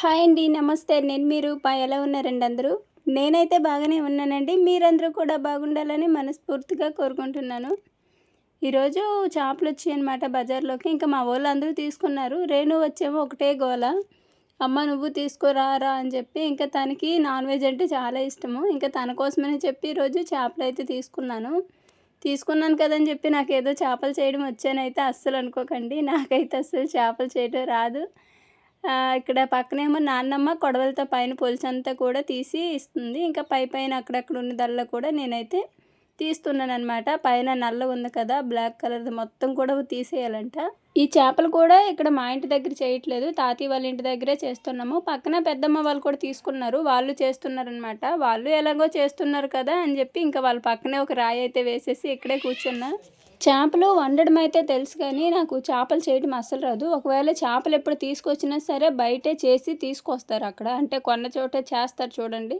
Hi అండి నమస్తే. నేను మీరు పా ఎలా ఉన్నారండి అందరూ? నేనైతే బాగానే ఉన్నానండి. మీరందరూ కూడా బాగుండాలని మనస్ఫూర్తిగా కోరుకుంటున్నాను. ఈరోజు చేపలు వచ్చాయి అనమాట బజార్లోకి. ఇంకా మా వాళ్ళు అందరూ తీసుకున్నారు. రేణు వచ్చేమో ఒకటే గోల. అమ్మ నువ్వు తీసుకురారా అని చెప్పి ఇంకా తనకి నాన్ వెజ్ అంటే చాలా ఇష్టము. ఇంకా తన కోసమని చెప్పి ఈరోజు చేపలు అయితే తీసుకున్నాను. తీసుకున్నాను కదని చెప్పి నాకు ఏదో చేపలు చేయడం వచ్చానైతే అస్సలు అనుకోకండి. నాకైతే అస్సలు చేపలు చేయడం రాదు. ఇక్కడ పక్కనేమో నాన్నమ్మ కొడవలతో పైన పొలుసంతా కూడా తీసి ఇస్తుంది. ఇంకా పై పైన అక్కడక్కడ ఉన్నదల్లా కూడా నేనైతే తీస్తున్నాను అనమాట పైన నల్ల ఉంది కదా బ్లాక్ కలర్ది మొత్తం కూడా తీసేయాలంట. ఈ చేపలు కూడా ఇక్కడ మా ఇంటి దగ్గర చేయట్లేదు. తాతయ్య వాళ్ళ ఇంటి దగ్గరే చేస్తున్నాము. పక్కన పెద్దమ్మ వాళ్ళు కూడా తీసుకున్నారు. వాళ్ళు చేస్తున్నారు అనమాట వాళ్ళు ఎలాగో చేస్తున్నారు కదా అని చెప్పి ఇంకా వాళ్ళ పక్కనే ఒక రాయి అయితే వేసేసి ఇక్కడే కూర్చున్నా. చేపలు వండడం అయితే తెలుసు కానీ నాకు చేపలు చేయడం అస్సలు రాదు. ఒకవేళ చేపలు ఎప్పుడు తీసుకొచ్చినా సరే బయటే చేసి తీసుకొస్తారు అక్కడ. అంటే కొన్న చోట చేస్తారు చూడండి.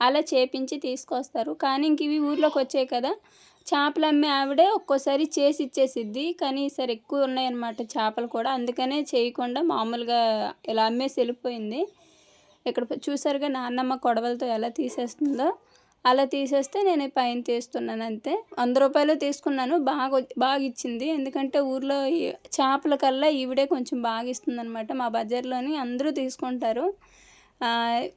అలా చేపించి తీసుకొస్తారు. కానీ ఇంక ఇవి ఊర్లోకి వచ్చాయి కదా. చేపలు అమ్మే ఆవిడే ఒక్కోసారి చేసి ఇచ్చేసిద్ది. కానీ ఈసారి ఎక్కువ ఉన్నాయన్నమాట చేపలు కూడా. అందుకనే చేయకుండా మామూలుగా ఇలా అమ్మేసి వెళ్ళిపోయింది. ఇక్కడ చూసారుగా నాన్నమ్మ కొడవలతో ఎలా తీసేస్తుందో. అలా తీసేస్తే నేను పైన తీస్తున్నాను అంతే వంద రూపాయలు తీసుకున్నాను బాగా బాగా ఇచ్చింది. ఎందుకంటే ఊర్లో ఈ చేపల కల్లా ఈవిడే కొంచెం బాగా ఇస్తుంది అనమాట మా బజార్లోని అందరూ తీసుకుంటారు.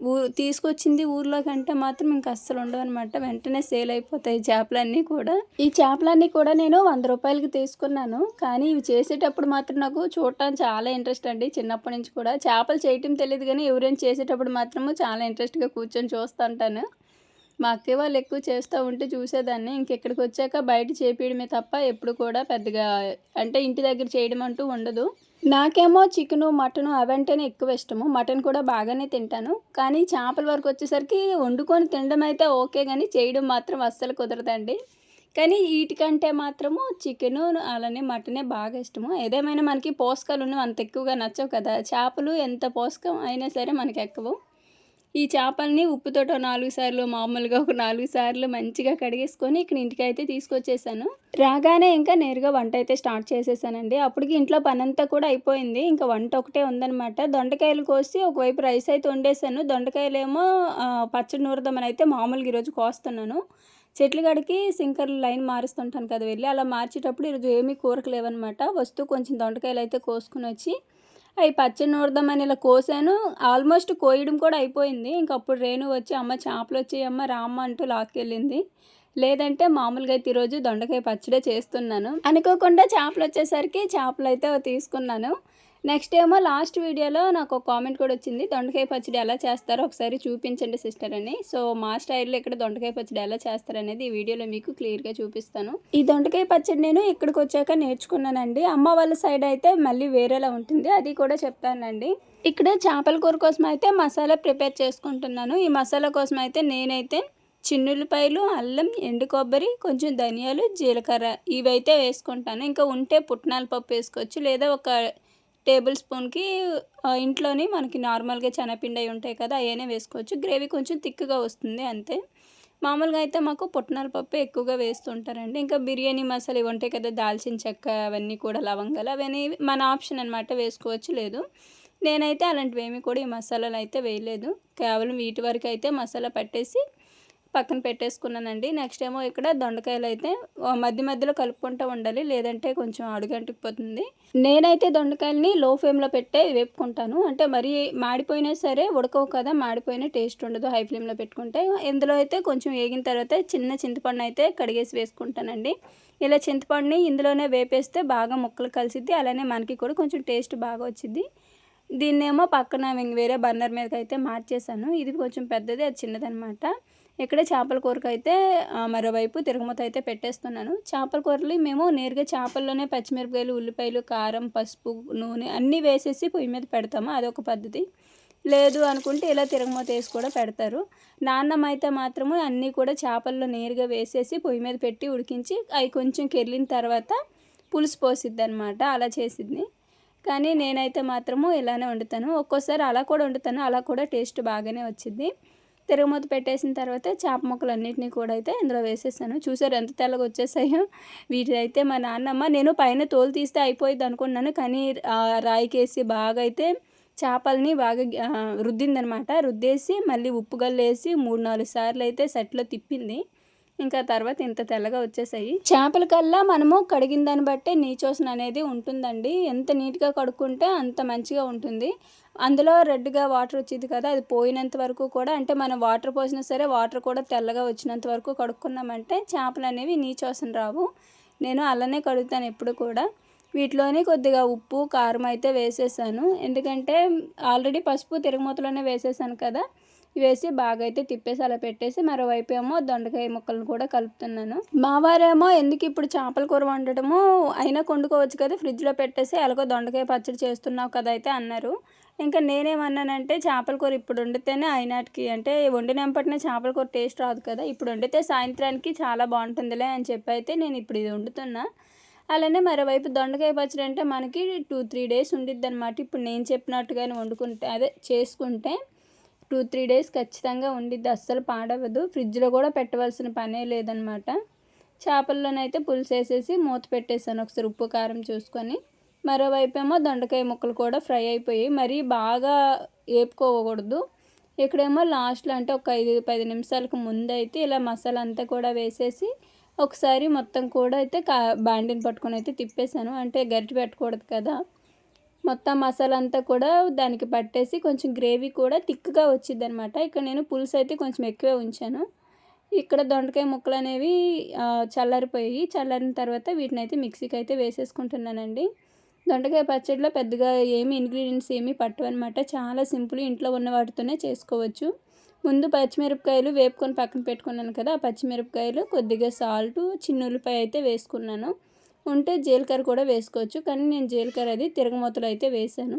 ఊ తీసుకొచ్చింది ఊర్లో కంటే మాత్రం ఇంకా అస్సలు ఉండవు అనమాట వెంటనే సేల్ అయిపోతాయి చేపలన్నీ కూడా. ఈ చేపలన్నీ కూడా నేను వంద రూపాయలకి తీసుకున్నాను. కానీ ఇవి చేసేటప్పుడు మాత్రం నాకు చూడటానికి చాలా ఇంట్రెస్ట్ అండి. చిన్నప్పటి నుంచి కూడా చేపలు చేయటం తెలియదు కానీ ఎవరైనా చేసేటప్పుడు మాత్రము చాలా ఇంట్రెస్ట్గా కూర్చొని చూస్తుంటాను మా అక్క వాళ్ళు ఎక్కువ చేస్తూ ఉంటే చూసేదాన్ని. ఇంకెక్కడికి వచ్చాక బయట చేపించడమే తప్ప ఎప్పుడు కూడా పెద్దగా అంటే ఇంటి దగ్గర చేయడం అంటూ ఉండదు. నాకేమో చికెను మటను అవంటేనే ఎక్కువ ఇష్టము. మటన్ కూడా బాగానే తింటాను. కానీ చేపల వరకు వచ్చేసరికి వండుకొని తినడం అయితే ఓకే కానీ చేయడం మాత్రం అస్సలు కుదరదండి. కానీ వీటికంటే మాత్రము చికెను అలానే మటనే బాగా ఇష్టము. ఏదేమైనా మనకి పోషకాలు ఉన్నవి అంత ఎక్కువగా నచ్చవు కదా. చేపలు ఎంత పోషకం అయినా సరే మనకి ఎక్కువ. ఈ చేపల్ని ఉప్పుతోట నాలుగు సార్లు మామూలుగా ఒక నాలుగు సార్లు మంచిగా కడిగేసుకొని ఇక్కడ ఇంటికి అయితే తీసుకొచ్చేసాను. రాగానే ఇంకా నేరుగా వంట అయితే స్టార్ట్ చేసేసానండి. అప్పటికి ఇంట్లో పనంతా కూడా అయిపోయింది. ఇంకా వంట ఒకటే ఉందనమాట దొండకాయలు కోసి ఒకవైపు రైస్ అయితే వండేసాను. దొండకాయలు ఏమో పచ్చడి నూరదమని అయితే మామూలుగా ఈరోజు కోస్తున్నాను. చెట్లు కాడికి సింకర్ లైన్ మారుస్తుంటాను కదా వెళ్ళి. అలా మార్చేటప్పుడు ఈరోజు ఏమీ కూరకు లేవనమాట వస్తూ కొంచెం దొండకాయలు అయితే కోసుకుని వచ్చి అవి పచ్చడి అని ఇలా కోసాను. ఆల్మోస్ట్ కోయడం కూడా అయిపోయింది. ఇంక అప్పుడు రేణు వచ్చి అమ్మ చేపలు వచ్చి అమ్మ రామ్మ అంటూ లాక్కెళ్ళింది. లేదంటే మామూలుగా అయితే ఈరోజు దొండకాయ పచ్చడే చేస్తున్నాను. అనుకోకుండా చేపలు వచ్చేసరికి చేపలు అయితే తీసుకున్నాను. నెక్స్ట్ ఏమో లాస్ట్ వీడియోలో నాకు ఒక కామెంట్ కూడా వచ్చింది. దొండకాయ పచ్చడి ఎలా చేస్తారో ఒకసారి చూపించండి సిస్టర్ అని. సో మా స్టైల్లో ఇక్కడ దొండకాయ పచ్చడి ఎలా చేస్తారనేది ఈ వీడియోలో మీకు క్లియర్గా చూపిస్తాను. ఈ దొండకాయ పచ్చడి నేను ఇక్కడికి వచ్చాక నేర్చుకున్నానండి. అమ్మ వాళ్ళ సైడ్ అయితే మళ్ళీ వేరేలా ఉంటుంది. అది కూడా చెప్తానండి. ఇక్కడ చేపల కూర కోసం అయితే మసాలా ప్రిపేర్ చేసుకుంటున్నాను. ఈ మసాలా కోసం అయితే నేనైతే చిన్నులపాయలు అల్లం ఎండు కొబ్బరి కొంచెం ధనియాలు జీలకర్ర ఇవైతే వేసుకుంటాను. ఇంకా ఉంటే పుట్నాల పప్పు వేసుకోవచ్చు. లేదా ఒక టేబుల్ స్పూన్కి ఇంట్లోని మనకి నార్మల్గా శనగపిండి అవి ఉంటాయి కదా అవన్నీ వేసుకోవచ్చు. గ్రేవీ కొంచెం థిక్గా వస్తుంది అంతే. మామూలుగా అయితే మాకు పుట్నాల పప్పు ఎక్కువగా వేస్తుంటారండి. ఇంకా బిర్యానీ మసాలా ఇవి ఉంటాయి కదా దాల్చిన చెక్క అవన్నీ కూడా లవంగాలు అవన్నీ మన ఆప్షన్ అనమాట వేసుకోవచ్చు లేదు. నేనైతే అలాంటివి ఏమీ కూడా ఈ మసాలాలు అయితే వేయలేదు. కేవలం వీటి వరకు అయితే మసాలా పట్టేసి పక్కన పెట్టేసుకున్నానండి. నెక్స్ట్ ఏమో ఇక్కడ దొండకాయలు అయితే మధ్య మధ్యలో కలుపుకుంటూ ఉండాలి. లేదంటే కొంచెం అడుగంటుకుపోతుంది నేనైతే దొండకాయలని లో ఫ్లేమ్లో పెట్టే వేపుకుంటాను. అంటే మరీ మాడిపోయినా సరే ఉడకవు కదా మాడిపోయినా టేస్ట్ ఉండదు. హై ఫ్లేమ్లో పెట్టుకుంటే ఇందులో అయితే కొంచెం వేగిన తర్వాత చిన్న చింతపండు అయితే కడిగేసి వేసుకుంటానండి. ఇలా చింతపండుని ఇందులోనే వేపేస్తే బాగా ముక్కలు కలిసిద్ది. అలానే మనకి కూడా కొంచెం టేస్ట్ బాగా వచ్చింది దీన్నేమో పక్కన వేరే బర్నర్ మీదకి అయితే మార్చేసాను ఇది కొంచెం పెద్దది అది చిన్నదనమాట. ఇక్కడ చేపల కూరకు అయితే మరోవైపు తిరగమూత అయితే పెట్టేస్తున్నాను. చేపల కూరలు మేము నేరుగా చేపల్లోనే పచ్చిమిరపకాయలు ఉల్లిపాయలు కారం పసుపు నూనె అన్నీ వేసేసి పొయ్యి మీద పెడతాము. అదొక పద్ధతి. లేదు అనుకుంటే ఇలా తిరగమూత వేసి కూడా పెడతారు. నాన్నమ్మ అయితే మాత్రము అన్నీ కూడా చేపల్లో నేరుగా వేసేసి పొయ్యి మీద పెట్టి ఉడికించి అవి కొంచెం కెర్లిన తర్వాత పులుసు పోసిద్ది అనమాట అలా చేసిద్ది. కానీ నేనైతే మాత్రము ఇలానే వండుతాను. ఒక్కోసారి అలా కూడా వండుతాను. అలా కూడా టేస్ట్ బాగానే వచ్చింది తిరగమూత పెట్టేసిన తర్వాత చేప మొక్కలు అన్నిటినీ కూడా అయితే ఇందులో వేసేసాను. చూసారు ఎంత తెల్లగా వచ్చేసాయో? వీటి అయితే మా నాన్నమ్మ నేను పైన తోలు తీస్తే అయిపోయింది అనుకున్నాను కానీ రాయికేసి బాగా అయితే చేపల్ని బాగా రుద్దిందనమాట. రుద్దేసి మళ్ళీ ఉప్పు గల్లేసి మూడు నాలుగు సార్లు అయితే సెట్లో తిప్పింది. ఇంకా తర్వాత ఇంత తెల్లగా వచ్చేసాయి. చేపల కల్లా మనము కడిగిన దాన్ని బట్టే నీచోసన అనేది ఉంటుందండి. ఎంత నీట్గా కడుక్కుంటే అంత మంచిగా ఉంటుంది. అందులో రెడ్గా వాటర్ వచ్చింది కదా అది పోయినంత వరకు కూడా అంటే మనం వాటర్ పోసినా సరే వాటర్ కూడా తెల్లగా వచ్చినంత వరకు కడుక్కున్నామంటే చేపలు అనేవి నీచోసం రావు. నేను అలానే కడుగుతాను ఎప్పుడు కూడా. వీటిలోనే కొద్దిగా ఉప్పు కారం అయితే వేసేసాను. ఎందుకంటే ఆల్రెడీ పసుపు తిరుగుమూతలోనే వేసేసాను కదా వేసి బాగా అయితే తిప్పేసి అలా పెట్టేసి మరోవైపు ఏమో దొండకాయ ముక్కలను కూడా కలుపుతున్నాను. మా వారేమో ఎందుకు ఇప్పుడు చేపల కూర వండటము అయినా కొండుకోవచ్చు కదా ఫ్రిడ్జ్లో పెట్టేసి ఎలాగో దొండకాయ పచ్చడి చేస్తున్నావు కదా అయితే అన్నారు. ఇంకా నేనేమన్నానంటే చేపల కూర ఇప్పుడు వండితేనే అయినాటికి అంటే వండినప్పటినే చేపల కూర టేస్ట్ రాదు కదా. ఇప్పుడు వండితే సాయంత్రానికి చాలా బాగుంటుందిలే అని చెప్పి అయితే నేను ఇప్పుడు ఇది వండుతున్నా. అలానే మరోవైపు దొండకాయ పచ్చడి అంటే మనకి టూ త్రీ డేస్ ఉండిద్ది అనమాట ఇప్పుడు నేను చెప్పినట్టుగానే వండుకుంటే అదే చేసుకుంటే టూ త్రీ డేస్ ఖచ్చితంగా ఉండిద్ది. అస్సలు పాడవదు ఫ్రిడ్జ్లో కూడా పెట్టవలసిన పనే లేదనమాట చేపల్లోనైతే పులుసు వేసేసి మూత పెట్టేసాను. ఒకసారి ఉప్పు కారం చూసుకొని. మరోవైపు ఏమో దొండకాయ ముక్కలు కూడా ఫ్రై అయిపోయి మరీ బాగా వేపుకోకూడదు ఇక్కడేమో లాస్ట్లో అంటే ఒక ఐదు పది నిమిషాలకు ముందు అయితే ఇలా మసాలా అంతా కూడా వేసేసి ఒకసారి మొత్తం కూడా అయితే కా బాండిని పట్టుకొని అయితే తిప్పేశాను. అంటే గరిటె పెట్టకూడదు కదా. మొత్తం మసాలా అంతా కూడా దానికి పట్టేసి కొంచెం గ్రేవీ కూడా థిక్గా వచ్చింది అనమాట ఇక్కడ నేను పులుసు అయితే కొంచెం ఎక్కువే ఉంచాను. ఇక్కడ దొండకాయ ముక్కలు అనేవి చల్లారిపోయి చల్లారిన తర్వాత వీటిని అయితే మిక్సీకి అయితే వేసేసుకుంటున్నానండి. దొండకాయ పచ్చడిలో పెద్దగా ఏమి ఇంగ్రీడియంట్స్ ఏమీ పట్టవన్నమాట. చాలా సింపుల్ ఇంట్లో ఉన్న వాటితోనే చేసుకోవచ్చు. ముందు పచ్చిమిరపకాయలు వేపుకొని పక్కన పెట్టుకున్నాను కదా ఆ పచ్చిమిరపకాయలు కొద్దిగా సాల్ట్ చిన్న ఉల్లిపాయ అయితే వేసుకున్నాను. ఉంటే జీలకర్ర కూడా వేసుకోవచ్చు కానీ నేను జీలకర్ర అది తిరగమూతలు అయితే వేసాను.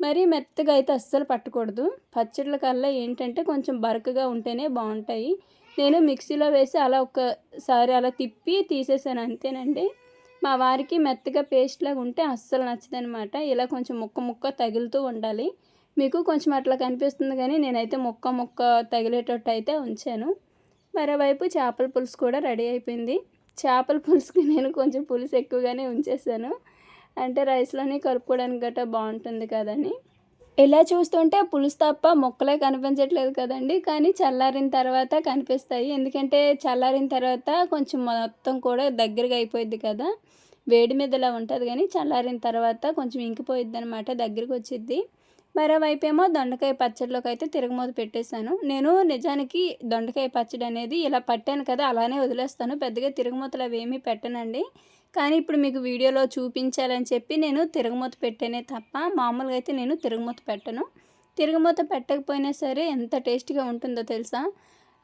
మరీ మెత్తగా అయితే అస్సలు పట్టకూడదు. పచ్చళ్ళ కల్లా ఏంటంటే కొంచెం బరకగా ఉంటేనే బాగుంటాయి. నేను మిక్సీలో వేసి అలా ఒక్కసారి అలా తిప్పి తీసేసాను అంతేనండి. మా వారికి మెత్తగా పేస్ట్ లాగా ఉంటే అస్సలు నచ్చదనమాట ఇలా కొంచెం ముక్క ముక్క తగులుతూ ఉండాలి. మీకు కొంచెం అట్లా కనిపిస్తుంది కానీ నేనైతే ముక్క ముక్క తగిలేటట్టు అయితే ఉంచాను. మరోవైపు చేపల పులుసు కూడా రెడీ అయిపోయింది. చేపల పులుసుకి నేను కొంచెం పులుసు ఎక్కువగానే ఉంచేసాను అంటే రైస్లోనే కలుపుకోవడానికి గట్రా బాగుంటుంది కదని ఇలా చూస్తుంటే పులుసు తప్ప మొక్కలే కనిపించట్లేదు కదండి. కానీ చల్లారిన తర్వాత కనిపిస్తాయి. ఎందుకంటే చల్లారిన తర్వాత కొంచెం మొత్తం కూడా దగ్గరగా అయిపోయింది కదా. వేడి మీదలా ఉంటుంది కానీ చల్లారిన తర్వాత కొంచెం ఇంకిపోయిద్ది అనమాట దగ్గరికి వచ్చిద్ది. మరోవైపు ఏమో దొండకాయ పచ్చడిలోకి అయితే తిరగమూత పెట్టేశాను. నేను నిజానికి దొండకాయ పచ్చడి అనేది ఇలా పట్టాను కదా అలానే వదిలేస్తాను. పెద్దగా తిరగమూతలు అవి ఏమీ పెట్టనండి. కానీ ఇప్పుడు మీకు వీడియోలో చూపించాలని చెప్పి నేను తిరగమూత పెట్టానే తప్ప మామూలుగా అయితే నేను తిరగమూత పెట్టను. తిరగమూత పెట్టకపోయినా సరే ఎంత టేస్టీగా ఉంటుందో తెలుసా?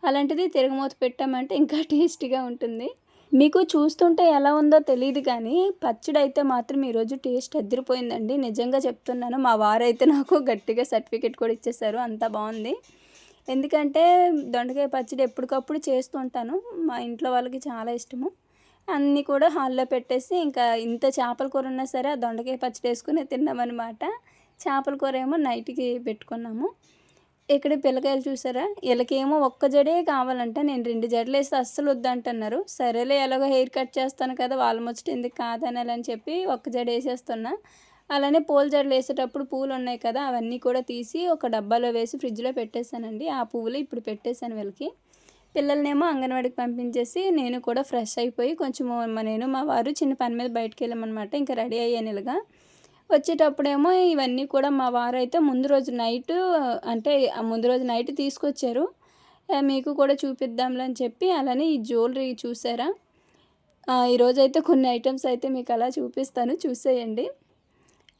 అలాంటిది తిరగమూత పెట్టామంటే ఇంకా టేస్టీగా ఉంటుంది. మీకు చూస్తుంటే ఎలా ఉందో తెలియదు కానీ పచ్చడి అయితే మాత్రం ఈరోజు టేస్ట్ అదిరిపోయిందండి. నిజంగా చెప్తున్నాను మా వారైతే నాకు గట్టిగా సర్టిఫికెట్ కూడా ఇచ్చేశారు. అంతా బాగుంది. ఎందుకంటే దొండకాయ పచ్చడి ఎప్పటికప్పుడు చేస్తుంటాను మా ఇంట్లో వాళ్ళకి చాలా ఇష్టము. అన్నీ కూడా హాల్లో పెట్టేసి ఇంకా ఇంత చేపల కూర ఉన్నా సరే ఆ దొండకాయ పచ్చడి వేసుకుని తిన్నామన్నమాట. చేపల కూర ఏమో నైట్కి పెట్టుకున్నాము. ఇక్కడ పిల్లకాయలు చూసారా? వీళ్ళకేమో ఒక్క జడే కావాలంట. నేను రెండు జడలు వేస్తే అస్సలు వద్దంటున్నారు. సరేలే ఎలాగో హెయిర్ కట్ చేస్తాను కదా వాళ్ళ ముచ్చట ఎందుకు కాదనాలని చెప్పి ఒక్క జడ వేసేస్తున్నా. అలానే పూల జడలు వేసేటప్పుడు పూలు ఉన్నాయి కదా అవన్నీ కూడా తీసి ఒక డబ్బాలో వేసి ఫ్రిడ్జ్లో పెట్టేశానండి. ఆ పువ్వులు ఇప్పుడు పెట్టేశాను వీళ్ళకి. పిల్లల్నేమో అంగన్వాడికి పంపించేసి నేను కూడా ఫ్రెష్ అయిపోయి కొంచెం నేను మా వారు చిన్న పని మీద బయటకు వెళ్ళామన్నమాట. ఇంకా రెడీ అయ్యాను ఇలాగా వచ్చేటప్పుడేమో ఇవన్నీ కూడా మా వారు అయితే ముందు రోజు నైట్ అంటే ముందు రోజు నైట్ తీసుకొచ్చారు. మీకు కూడా చూపిద్దాంలే అని చెప్పి అలానే ఈ జ్యువెలరీ చూసారా? ఈరోజు అయితే కొన్ని ఐటమ్స్ అయితే మీకు అలా చూపిస్తాను. చూసేయండి.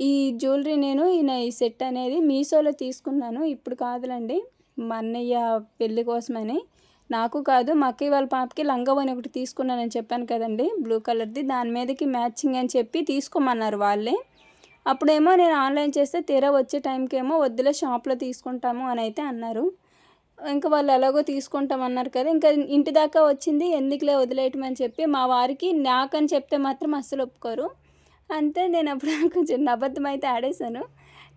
ఈ జ్యువెలరీ నేను ఈయన ఈ సెట్ అనేది మీషోలో తీసుకున్నాను. ఇప్పుడు కాదులండి. మా అన్నయ్య పెళ్ళి కోసమని. నాకు కాదు మా అక్కయ్య వాళ్ళ పాపకి లంగవని ఒకటి తీసుకున్నానని చెప్పాను కదండి బ్లూ కలర్ది. దాని మీదకి మ్యాచింగ్ అని చెప్పి తీసుకోమన్నారు వాళ్ళే. అప్పుడేమో నేను ఆన్లైన్ చేస్తే తీరా వచ్చే టైంకి ఏమో వద్దులే షాప్లో తీసుకుంటాము అని అయితే అన్నారు. ఇంకా వాళ్ళు ఎలాగో తీసుకుంటామన్నారు కదా ఇంకా ఇంటి దాకా వచ్చింది ఎందుకులే వదిలేయటం అని చెప్పి మా వారికి నాకని చెప్తే మాత్రం అస్సలు ఒప్పుకోరు. అంతే నేను అప్పుడు కొంచెం అబద్ధం అయితే ఆడేశాను.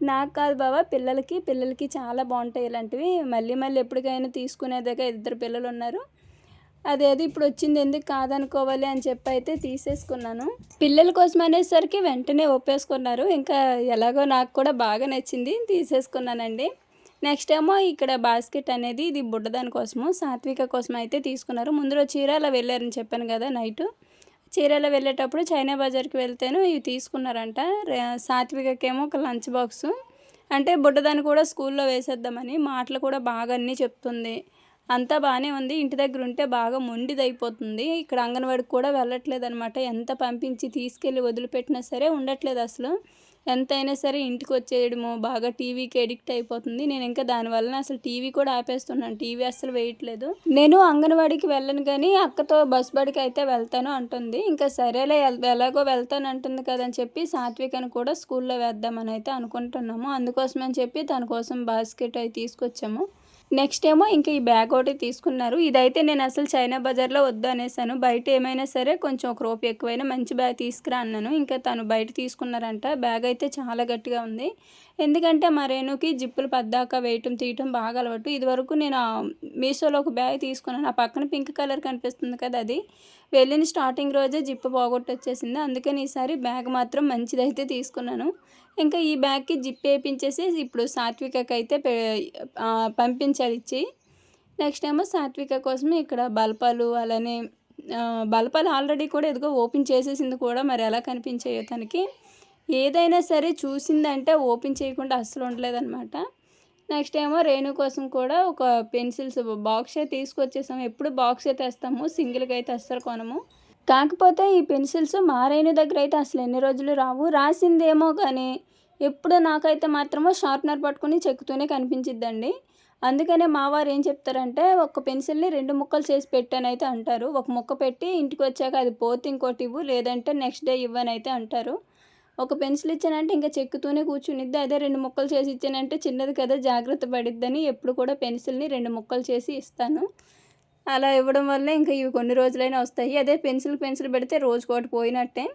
నాకు కాదు బాబా పిల్లలకి పిల్లలకి చాలా బాగుంటాయి ఇలాంటివి. మళ్ళీ మళ్ళీ ఎప్పటికైనా తీసుకునేదాకా ఇద్దరు పిల్లలు ఉన్నారు. అదేదో ఇప్పుడు వచ్చింది ఎందుకు కాదనుకోవాలి అని చెప్పి అయితే తీసేసుకున్నాను. పిల్లల కోసం అనేసరికి వెంటనే ఒప్పేసుకున్నారు. ఇంకా ఎలాగో నాకు కూడా బాగా నచ్చింది తీసేసుకున్నానండి. నెక్స్ట్ ఏమో ఇక్కడ బాస్కెట్ అనేది ఇది బుడ్డదాని కోసము సాత్విక కోసం అయితే తీసుకున్నారు. ముందు రోజు అలా వెళ్ళారని చెప్పాను కదా నైట్. చీరాల వెళ్ళేటప్పుడు చైనా బజార్కి వెళ్తేను ఇవి తీసుకున్నారంట. సాత్వికకేమో ఒక లంచ్ బాక్సు. అంటే బుడ్డదాన్ని కూడా స్కూల్లో వేసేద్దామని మాటలు కూడా బాగా అన్నీ చెప్తుంది. అంతా బాగానే ఉంది. ఇంటి దగ్గర ఉంటే బాగా మొండిదైపోతుంది. ఇక్కడ అంగన్వాడికి కూడా వెళ్ళట్లేదు అనమాట ఎంత పంపించి తీసుకెళ్ళి వదిలిపెట్టినా సరే ఉండట్లేదు అసలు. ఎంతైనా సరే ఇంటికి వచ్చేయడము బాగా టీవీకి ఎడిక్ట్ అయిపోతుంది. నేను ఇంకా దానివల్ల అసలు టీవీ కూడా ఆపేస్తున్నాను. టీవీ అసలు వేయట్లేదు. నేను అంగన్వాడికి వెళ్ళను కానీ అక్కతో బస్ బడికి అయితే వెళ్తాను అంటుంది. ఇంకా సరేలే ఎలాగో వెళ్తాను అంటుంది కదని చెప్పి సాత్వికను కూడా స్కూల్లో వేద్దామని అయితే అనుకుంటున్నాము. అందుకోసమని చెప్పి తన కోసం బాస్కెట్ అవి తీసుకొచ్చాము. నెక్స్ట్ ఏమో ఇంకా ఈ బ్యాగ్ ఒకటి తీసుకున్నారు. ఇదైతే నేను అసలు చైనా బజార్లో వద్దు అనేసాను. బయట ఏమైనా సరే కొంచెం ఒక రూపాయి ఎక్కువైనా మంచి బ్యాగ్ తీసుకురా అన్నాను. ఇంకా తను బయట తీసుకున్నారంట. బ్యాగ్ అయితే చాలా గట్టిగా ఉంది. ఎందుకంటే మా రేణుకి జిప్పులు పద్దాక వేయటం తీయటం బాగా అలవాటు. ఇదివరకు నేను మీషోలో ఒక బ్యాగ్ తీసుకున్నాను. ఆ పక్కన పింక్ కలర్ కనిపిస్తుంది కదా అది. వెళ్ళిన స్టార్టింగ్ రోజే జిప్పు పోగొట్టి వచ్చేసింది అందుకని ఈసారి బ్యాగ్ మాత్రం మంచిదైతే తీసుకున్నాను. ఇంకా ఈ బ్యాగ్కి జిప్ వేయించేసి ఇప్పుడు సాత్వికకి అయితే పంపించాలి ఇచ్చి. నెక్స్ట్ ఏమో సాత్విక కోసం ఇక్కడ బల్పాలు అలానే బల్పాలు ఆల్రెడీ కూడా ఎదుగో ఓపెన్ చేసేసింది కూడా మరి ఎలా కనిపించాయో తనకి. ఏదైనా సరే చూసిందంటే ఓపెన్ చేయకుండా అస్సలు ఉండలేదన్నమాట. నెక్స్ట్ ఏమో రేణు కోసం కూడా ఒక పెన్సిల్స్ బాక్సే తీసుకొచ్చేసాము. ఎప్పుడు బాక్సే తెస్తాము సింగిల్గా అయితే అస్సలు కొనము. కాకపోతే ఈ పెన్సిల్స్ మా రేణు దగ్గర అయితే అసలు ఎన్ని రోజులు రావు. రాసిందేమో కానీ ఎప్పుడు నాకైతే మాత్రమో షార్ప్నర్ పట్టుకుని చెక్కుతూనే కనిపించిద్దండి. అందుకనే మా వారు ఏం చెప్తారంటే ఒక పెన్సిల్ని రెండు ముక్కలు చేసి పెట్టని అయితే అంటారు. ఒక ముక్క పెట్టి ఇంటికి వచ్చాక అది పోతే ఇంకోటి ఇవ్వు లేదంటే నెక్స్ట్ డే ఇవ్వనైతే అంటారు. ఒక పెన్సిల్ ఇచ్చానంటే ఇంకా చెక్కుతూనే కూర్చునిద్ది. అదే రెండు ముక్కలు చేసి ఇచ్చానంటే చిన్నది కదా జాగ్రత్త పడిద్దని ఎప్పుడు కూడా పెన్సిల్ని రెండు ముక్కలు చేసి ఇస్తాను. అలా ఇవ్వడం వల్ల ఇంకా ఇవి కొన్ని రోజులైనా వస్తాయి. అదే పెన్సిల్ పెన్సిల్ పెడితే రోజుకోటి పోయినట్టే.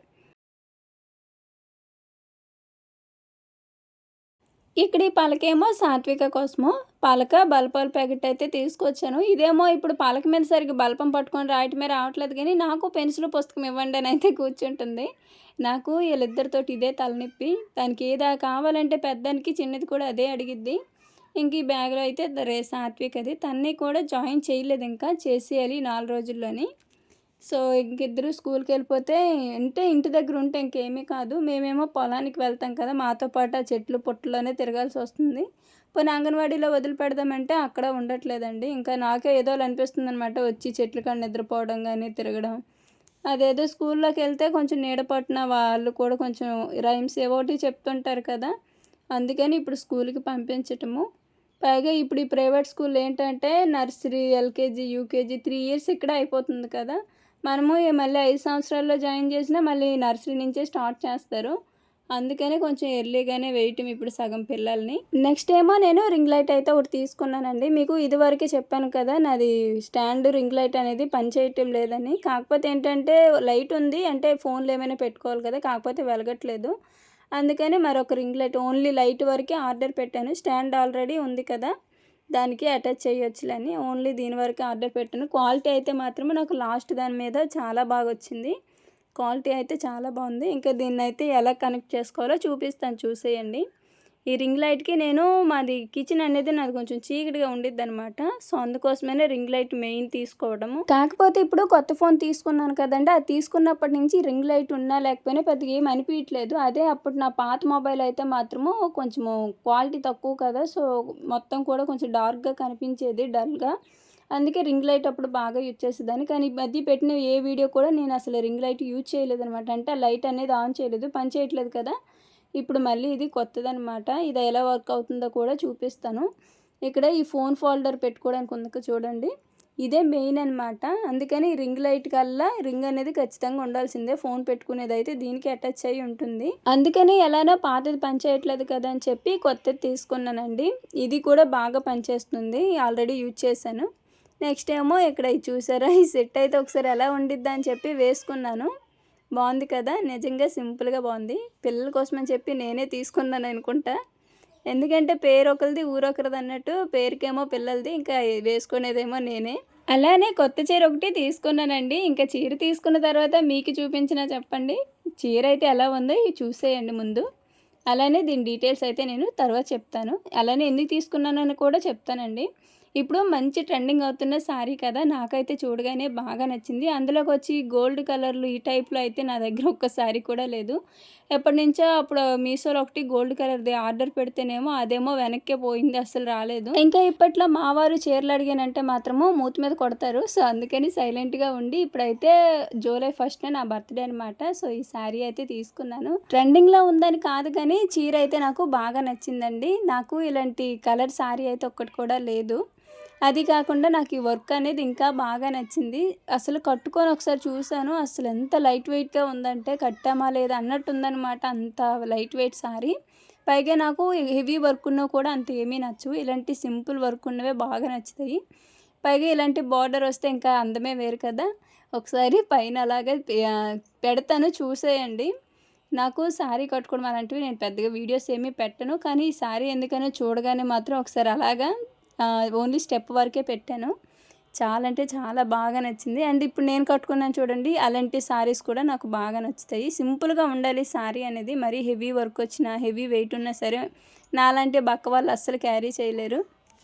ఇక్కడ ఈ పలకేమో సాత్విక కోసము పలక బల్పాల ప్యాకెట్ అయితే తీసుకొచ్చాను. ఇదేమో ఇప్పుడు పలక మీద సరిగ్గా బల్పం పట్టుకొని రాయటమే రావట్లేదు కానీ నాకు పెన్సిల్ పుస్తకం ఇవ్వండి అని అయితే కూర్చుంటుంది. నాకు వీళ్ళిద్దరితోటి ఇదే తలనొప్పి. దానికి ఏదా కావాలంటే పెద్దానికి చిన్నది కూడా అదే అడిగిద్ది. ఇంక ఈ బ్యాగ్లో అయితే రే సాత్విక్ అది తన్ని కూడా జాయిన్ చేయలేదు ఇంకా. చేసేయాలి నాలుగు రోజుల్లోని. సో ఇంకిద్దరు స్కూల్కి వెళ్ళిపోతే అంటే ఇంటి దగ్గర ఉంటే ఇంకేమీ కాదు. మేమేమో పొలానికి వెళ్తాం కదా మాతో పాటు ఆ చెట్లు పుట్టలోనే తిరగాల్సి వస్తుంది. పోనీ అంగన్వాడీలో వదిలిపెడదామంటే అక్కడ ఉండట్లేదండి. ఇంకా నాకే ఏదో అనిపిస్తుంది అనమాట వచ్చి చెట్లు కాడ నిద్రపోవడం కానీ తిరగడం. అదేదో స్కూల్లోకి వెళ్తే కొంచెం నీడపట్టిన వాళ్ళు కూడా కొంచెం రైమ్స్ ఏవో ఒకటి చెప్తుంటారు కదా అందుకని ఇప్పుడు స్కూల్కి పంపించటము. పైగా ఇప్పుడు ఈ ప్రైవేట్ స్కూల్ ఏంటంటే nursery LKG UKG three years ఇక్కడ అయిపోతుంది కదా. మనము మళ్ళీ ఐదు సంవత్సరాల్లో జాయిన్ చేసినా మళ్ళీ నర్సరీ నుంచే స్టార్ట్ చేస్తారు. అందుకనే కొంచెం ఎర్లీగానే వేయటం ఇప్పుడు సగం పిల్లల్ని. నెక్స్ట్ ఏమో నేను రింగ్ లైట్ అయితే ఒకటి తీసుకున్నానండి. మీకు ఇదివరకే చెప్పాను కదా నాది స్టాండ్ రింగ్ లైట్ అనేది పనిచేయటం లేదని. కాకపోతే ఏంటంటే లైట్ ఉంది అంటే ఫోన్లో ఏమైనా పెట్టుకోవాలి కదా కాకపోతే వెలగట్లేదు. అందుకని మరొక రింగ్ లైట్ ఓన్లీ లైట్ వరకే ఆర్డర్ పెట్టాను. స్టాండ్ ఆల్రెడీ ఉంది కదా. దానికి అటాచ్ చేయొచ్చులని ఓన్లీ దీని వరకు ఆర్డర్ పెట్టాను. క్వాలిటీ అయితే మాత్రం నాకు లాస్ట్ దాని మీద చాలా బాగా వచ్చింది. క్వాలిటీ అయితే చాలా బాగుంది. ఇంకా దీన్ని అయితే ఎలా కనెక్ట్ చేసుకోవాలో చూపిస్తాను. చూసేయండి. ఈ రింగ్ లైట్కి నేను మాది కిచెన్ అనేది నాది కొంచెం చీకటిగా ఉండిద్ది అనమాట సో అందుకోసమనే రింగ్ లైట్ మెయిన్ తీసుకోవడము. కాకపోతే ఇప్పుడు కొత్త ఫోన్ తీసుకున్నాను కదండి. అది తీసుకున్నప్పటి నుంచి రింగ్ లైట్ ఉన్నా లేకపోయినా పెద్దగా ఏం అనిపించట్లేదు అదే అప్పుడు నా పాత మొబైల్ అయితే మాత్రము కొంచెము క్వాలిటీ తక్కువ కదా. సో మొత్తం కూడా కొంచెం డార్క్గా కనిపించేది డల్గా. అందుకే రింగ్ లైట్ అప్పుడు బాగా యూజ్ చేసేదాన్ని. కానీ మధ్య పెట్టిన ఏ వీడియో కూడా నేను అసలు రింగ్ లైట్ యూజ్ చేయలేదు అనమాట అంటే ఆ లైట్ అనేది ఆన్ చేయలేదు. పని చేయట్లేదు కదా. ఇప్పుడు మళ్ళీ ఇది కొత్తదనమాట ఇది ఎలా వర్క్ అవుతుందో కూడా చూపిస్తాను. ఇక్కడ ఈ ఫోన్ ఫోల్డర్ పెట్టుకోవడానికి ఉంది చూడండి. ఇదే మెయిన్ అనమాట అందుకని రింగ్ లైట్ కల్లా రింగ్ అనేది ఖచ్చితంగా ఉండాల్సిందే. ఫోన్ పెట్టుకునేది అయితే దీనికి అటాచ్ అయి ఉంటుంది. అందుకని ఎలానో పాతది పనిచేయట్లేదు కదా అని చెప్పి కొత్తది తీసుకున్నానండి. ఇది కూడా బాగా పనిచేస్తుంది. ఆల్రెడీ యూజ్ చేశాను. నెక్స్ట్ ఏమో ఇక్కడ ఇది చూసారా? ఈ సెట్ అయితే ఒకసారి ఎలా ఉండిద్దా అని చెప్పి వేసుకున్నాను. బాగుంది కదా? నిజంగా సింపుల్గా బాగుంది. పిల్లల కోసం అని చెప్పి నేనే తీసుకున్నాను అనుకుంటా. ఎందుకంటే పేరు ఒకరిది ఊరొకరిది అన్నట్టు పేరుకేమో పిల్లలది ఇంకా వేసుకునేదేమో నేనే. అలానే కొత్త చీర ఒకటి తీసుకున్నానండి. ఇంకా చీర తీసుకున్న తర్వాత మీకు చూపించినా చెప్పండి. చీర అయితే ఎలా ఉందో ఇవి చూసేయండి ముందు. అలానే దీని డీటెయిల్స్ అయితే నేను తర్వాత చెప్తాను. అలానే ఎందుకు తీసుకున్నానని కూడా చెప్తానండి. ఇప్పుడు మంచి ట్రెండింగ్ అవుతున్న శారీ కదా నాకైతే చూడగానే బాగా నచ్చింది. అందులోకి వచ్చి గోల్డ్ కలర్లు ఈ టైప్లో అయితే నా దగ్గర ఒక్క శారీ కూడా లేదు. ఎప్పటి నుంచో అప్పుడు మీషోలో ఒకటి గోల్డ్ కలర్ది ఆర్డర్ పెడితేనేమో అదేమో వెనక్కే పోయింది అసలు రాలేదు. ఇంకా ఇప్పట్లో మా వారు చీరలు అడిగానంటే మాత్రము మూతి మీద కొడతారు. సో అందుకని సైలెంట్గా ఉండి ఇప్పుడైతే జూలై ఫస్ట్ నా బర్త్డే అనమాట సో ఈ శారీ అయితే తీసుకున్నాను. ట్రెండింగ్లో ఉందని కాదు కానీ చీర అయితే నాకు బాగా నచ్చిందండి. నాకు ఇలాంటి కలర్ శారీ అయితే ఒక్కటి కూడా లేదు. అది కాకుండా నాకు ఈ వర్క్ అనేది ఇంకా బాగా నచ్చింది. అసలు కట్టుకొని ఒకసారి చూశాను. అసలు ఎంత లైట్ వెయిట్గా ఉందంటే కట్టామా లేదా అన్నట్టు ఉందన్నమాట అంత లైట్ వెయిట్ సారీ. పైగా నాకు హెవీ వర్క్ ఉన్నవి కూడా అంత ఏమీ నచ్చవు. ఇలాంటి సింపుల్ వర్క్ ఉన్నవే బాగా నచ్చుతాయి. పైగా ఇలాంటి బార్డర్ వస్తే ఇంకా అందమే వేరు కదా. ఒకసారి పైన అలాగే పెడతాను చూసేయండి. నాకు శారీ కట్టుకోవడం అలాంటివి నేను పెద్దగా వీడియోస్ ఏమీ పెట్టను. కానీ ఈ శారీ ఎందుకనో చూడగానే మాత్రం ఒకసారి అలాగా ఓన్లీ స్టెప్ వరకే పెట్టాను. చాలా అంటే చాలా బాగా నచ్చింది. అండ్ ఇప్పుడు నేను కట్టుకున్నాను చూడండి అలాంటి శారీస్ కూడా నాకు బాగా నచ్చుతాయి. సింపుల్గా ఉండాలి శారీ అనేది మరీ హెవీ వర్క్ వచ్చినా హెవీ వెయిట్ ఉన్నా సరే నాలాంటి బక్క వాళ్ళు అస్సలు క్యారీ చేయలేరు.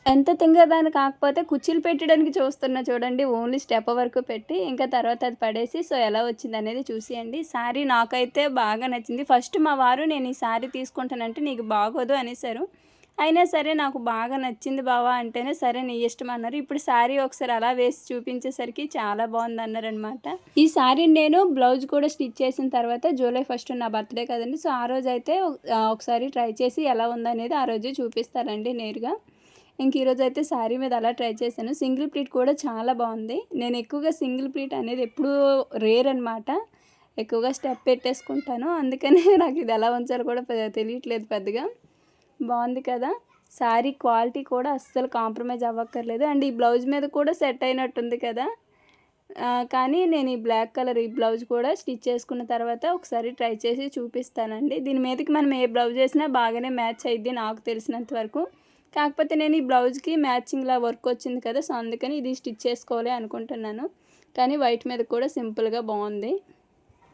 ఎంత తింగదాన్ని కాకపోతే కుర్చీలు పెట్టడానికి చూస్తున్నా చూడండి ఓన్లీ స్టెప్ వరకు పెట్టి ఇంకా తర్వాత అది పడేసి సో ఎలా వచ్చింది అనేది చూసేయండి. శారీ నాకైతే బాగా నచ్చింది. ఫస్ట్ మా వారు నేను ఈ శారీ తీసుకుంటానంటే నీకు బాగోదు అనేసారు. అయినా సరే నాకు బాగా నచ్చింది బావా అంటేనే సరే నీ ఇష్టం అన్నారు. ఇప్పుడు శారీ ఒకసారి అలా వేసి చూపించేసరికి చాలా బాగుంది అన్నారనమాట ఈ శారీ నేను బ్లౌజ్ కూడా స్టిచ్ చేసిన తర్వాత జూలై ఫస్ట్ నా బర్త్డే కదండి. సో ఆ రోజు అయితే ఒకసారి ట్రై చేసి ఎలా ఉందనేది ఆ రోజు చూపిస్తారండి నేరుగా. ఇంక ఈరోజు అయితే శారీ మీద అలా ట్రై చేశాను. సింగిల్ ప్లీట్ కూడా చాలా బాగుంది. నేను ఎక్కువగా సింగిల్ ప్లీట్ అనేది ఎప్పుడూ రేర్ అనమాట ఎక్కువగా స్టెప్ పెట్టేసుకుంటాను. అందుకనే నాకు ఇది ఎలా ఉంచాలో కూడా తెలియట్లేదు పెద్దగా. బాగుంది కదా. శారీ క్వాలిటీ కూడా అస్సలు కాంప్రమైజ్ అవ్వక్కర్లేదు. అండ్ ఈ బ్లౌజ్ మీద కూడా సెట్ అయినట్టుంది కదా. కానీ నేను ఈ బ్లాక్ కలర్ ఈ బ్లౌజ్ కూడా స్టిచ్ చేసుకున్న తర్వాత ఒకసారి ట్రై చేసి చూపిస్తానండి. దీని మీదకి మనం ఏ బ్లౌజ్ వేసినా బాగానే మ్యాచ్ అయ్యిద్ది నాకు తెలిసినంత వరకు. కాకపోతే నేను ఈ బ్లౌజ్కి మ్యాచింగ్లా వర్క్ వచ్చింది కదా సో అందుకని ఇది స్టిచ్ చేసుకోవాలి అనుకుంటున్నాను. కానీ వైట్ మీద కూడా సింపుల్గా బాగుంది.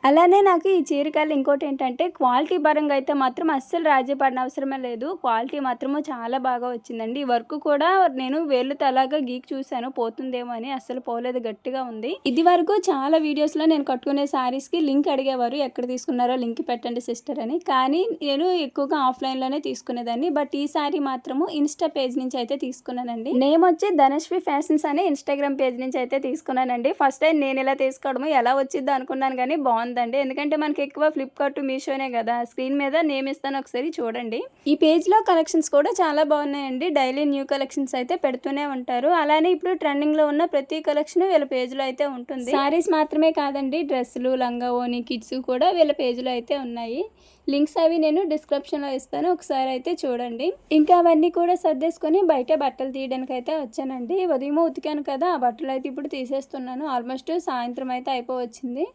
అలానే నాకు ఈ చీరకాయలు ఇంకోటి ఏంటంటే క్వాలిటీ పరంగా అయితే మాత్రం అస్సలు రాజీ పడిన అవసరమే లేదు. క్వాలిటీ మాత్రము చాలా బాగా వచ్చిందండి. ఈ వర్క్ కూడా నేను వేళ్ళు అలాగా గీక్ చూశాను. పోతుందేమో అని అస్సలు పోలేదు. గట్టిగా ఉంది. ఇది వరకు చాలా వీడియోస్లో నేను కట్టుకునే శారీస్కి లింక్ అడిగేవారు ఎక్కడ తీసుకున్నారో లింక్ పెట్టండి సిస్టర్ అని. కానీ నేను ఎక్కువగా ఆఫ్లైన్లోనే తీసుకునేదాన్ని. బట్ ఈ శారీ మాత్రము ఇన్స్టా పేజ్ నుంచి అయితే తీసుకున్నానండి. నేమ్ వచ్చి ధనశ్వి ఫ్యాషన్స్ అనే ఇన్స్టాగ్రామ్ పేజ్ నుంచి అయితే తీసుకున్నానండి. ఫస్ట్ టైం నేను ఇలా తీసుకోవడము ఎలా వచ్చిందో అనుకున్నాను కానీ బాగుంది. ఉందండి. ఎందుకంటే మనకి ఎక్కువ ఫ్లిప్కార్ట్ మీషోనే కదా. స్క్రీన్ మీద నేమ్ ఇస్తాను ఒకసారి చూడండి. ఈ పేజ్లో కలెక్షన్స్ కూడా చాలా బాగున్నాయండి. డైలీ న్యూ కలెక్షన్స్ అయితే పెడుతూనే ఉంటారు. అలానే ఇప్పుడు ట్రెండింగ్లో ఉన్న ప్రతి కలెక్షన్ వీళ్ళ పేజ్లో అయితే ఉంటుంది. సారీస్ మాత్రమే కాదండి. డ్రెస్సులు లంగా ఓని కిడ్స్ కూడా వీళ్ళ పేజ్లో అయితే ఉన్నాయి. లింక్స్ అవి నేను డిస్క్రిప్షన్లో ఇస్తాను. ఒకసారి అయితే చూడండి. ఇంకా అవన్నీ కూడా సర్దేసుకొని బయట బట్టలు తీయడానికి అయితే వచ్చానండి ఉదయం ఉతికాను కదా. ఆ బట్టలు అయితే ఇప్పుడు తీసేస్తున్నాను. ఆల్మోస్ట్ సాయంత్రం అయితే అయిపోవచ్చింది.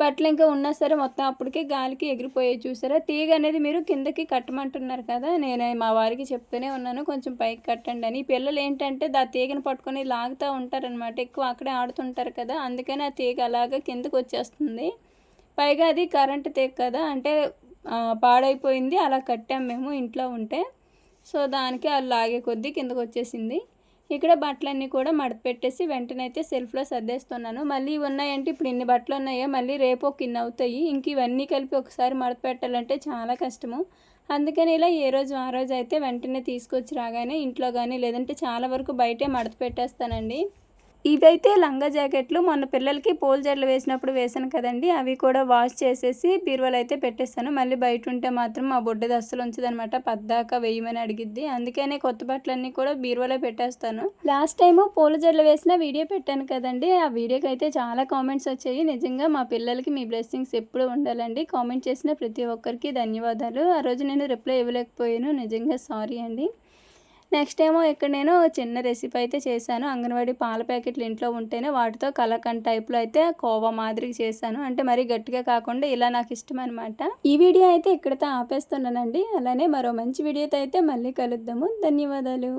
బట్టలు ఇంకా ఉన్నా సరే మొత్తం అప్పటికే గాలికి ఎగిరిపోయే చూసారా? తీగ అనేది మీరు కిందకి కట్టమంటున్నారు కదా నేను మా వారికి చెప్తూనే ఉన్నాను కొంచెం పైకి కట్టండి అని. పిల్లలు ఏంటంటే దా తీగను పట్టుకొని లాగుతూ ఉంటారనమాట ఎక్కువ అక్కడే ఆడుతుంటారు కదా అందుకని ఆ తీగ అలాగా కిందకు వచ్చేస్తుంది. పైగా అది కరెంట్ తీగ కదా అంటే పాడైపోయింది అలా కట్టాం మేము ఇంట్లో ఉంటే. సో దానికి అది లాగే కొద్దీ కిందకు వచ్చేసింది. ఇక్కడ బట్టలన్నీ కూడా మడపెట్టేసి వెంటనే అయితే సెల్ఫ్లో సర్దేస్తున్నాను. మళ్ళీ ఉన్నాయంటే ఇప్పుడు ఇన్ని బట్టలు ఉన్నాయో? మళ్ళీ రేపు ఒక ఇన్ని అవుతాయి. ఇంక ఇవన్నీ కలిపి ఒకసారి మడపెట్టాలంటే చాలా కష్టము. అందుకని ఇలా ఏ రోజు ఆ రోజు అయితే వెంటనే తీసుకొచ్చి రాగానే ఇంట్లో కానీ లేదంటే చాలా వరకు బయటే మడత పెట్టేస్తానండి ఇవైతే లంగా జాకెట్లు. మొన్న పిల్లలకి పోల్ జడలు వేసినప్పుడు వేసాను కదండి. అవి కూడా వాష్ చేసేసి బీరువాలు అయితే పెట్టేస్తాను. మళ్ళీ బయట ఉంటే మాత్రం మా బొడ్డది అస్సలు ఉంచదనమాట పద్దాక వేయమని అడిగిద్ది. అందుకనే కొత్త బట్టలన్నీ కూడా బీరువాలో పెట్టేస్తాను. లాస్ట్ టైము పూల జడలు వేసిన వీడియో పెట్టాను కదండి. ఆ వీడియోకి అయితే చాలా కామెంట్స్ వచ్చాయి. నిజంగా మా పిల్లలకి మీ బ్లెస్సింగ్స్ ఎప్పుడు ఉండాలండి. కామెంట్ చేసిన ప్రతి ఒక్కరికి ధన్యవాదాలు. ఆ రోజు నేను రిప్లై ఇవ్వలేకపోయాను. నిజంగా సారీ అండి. నెక్స్ట్ ఏమో ఇక్కడ నేను చిన్న రెసిపీ అయితే చేశాను. అంగన్వాడీ పాల ప్యాకెట్లు ఇంట్లో ఉంటేనే వాటితో కలకండ్ టైప్లో అయితే కోవా మాదిరికి చేశాను. అంటే మరీ గట్టిగా కాకుండా ఇలా నాకు ఇష్టం అనమాట ఈ వీడియో అయితే ఇక్కడితో ఆపేస్తున్నానండి. అలానే మరో మంచి వీడియోతో అయితే మళ్ళీ కలుద్దాము. ధన్యవాదాలు.